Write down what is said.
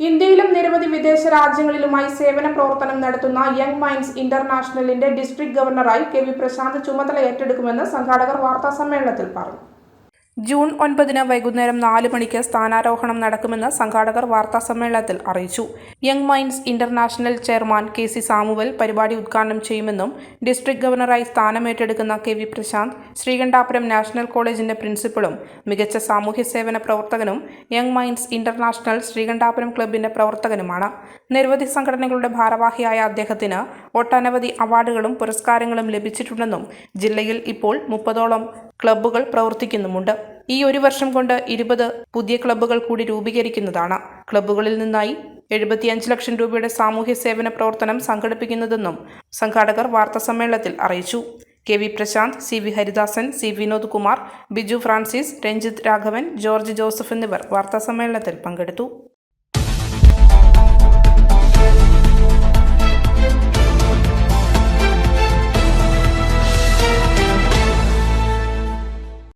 ഇന്ത്യയിലും നിരവധി വിദേശ രാജ്യങ്ങളിലുമായി സേവന പ്രവർത്തനം നടത്തുന്ന യങ് മൈൻഡ്സ് ഇന്റർനാഷണലിന്റെ ഡിസ്ട്രിക്ട് ഗവർണറായി കെ വി പ്രശാന്ത് ചുമതല ഏറ്റെടുക്കുമെന്ന് സംഘാടകർ വാർത്താ സമ്മേളനത്തിൽ പറഞ്ഞു ജൂൺ ഒൻപതിന് വൈകുന്നേരം നാല് മണിക്ക് സ്ഥാനാരോഹണം നടക്കുമെന്ന് സംഘാടകർ വാർത്താസമ്മേളനത്തിൽ അറിയിച്ചു. Young minds international chairman K C Samuel പരിപാടി ഉദ്ഘാടനം ചെയ്യുമെന്നും ഡിസ്ട്രിക്ട് ഗവർണറായി സ്ഥാനമേറ്റെടുക്കുന്ന K V Prashanth Sreekandapuram national കോളേജിന്റെ പ്രിൻസിപ്പളും മികച്ച സാമൂഹ്യ സേവന പ്രവർത്തകനും യങ് മൈൻഡ്സ് ഇന്റർനാഷണൽ ശ്രീകണ്ഠാപുരം ക്ലബിന്റെ പ്രവർത്തകനുമാണ്. നിരവധി സംഘടനകളുടെ ഭാരവാഹിയായ അദ്ദേഹത്തിന് ഒട്ടനവധി അവാർഡുകളും പുരസ്കാരങ്ങളും ലഭിച്ചിട്ടുണ്ടെന്നും ജില്ലയിൽ ഇപ്പോൾ മുപ്പതോളം ക്ലബ്ബുകൾ പ്രവർത്തിക്കുന്നുമുണ്ട്. ഈ ഒരു വർഷം കൊണ്ട് ഇരുപത് പുതിയ ക്ലബ്ബുകൾ കൂടി രൂപീകരിക്കുന്നതാണ്. ക്ലബ്ബുകളിൽ നിന്നായി എഴുപത്തിയഞ്ച് ലക്ഷം രൂപയുടെ സാമൂഹ്യ സേവന പ്രവർത്തനം സംഘടിപ്പിക്കുന്നതെന്നും സംഘാടകർ വാർത്താസമ്മേളനത്തിൽ അറിയിച്ചു. K V Prashanth C V Haridasan C Vinod Kumar Biju Francis Ranjith Raghavan George Joseph എന്നിവർ വാർത്താസമ്മേളനത്തിൽ പങ്കെടുത്തു.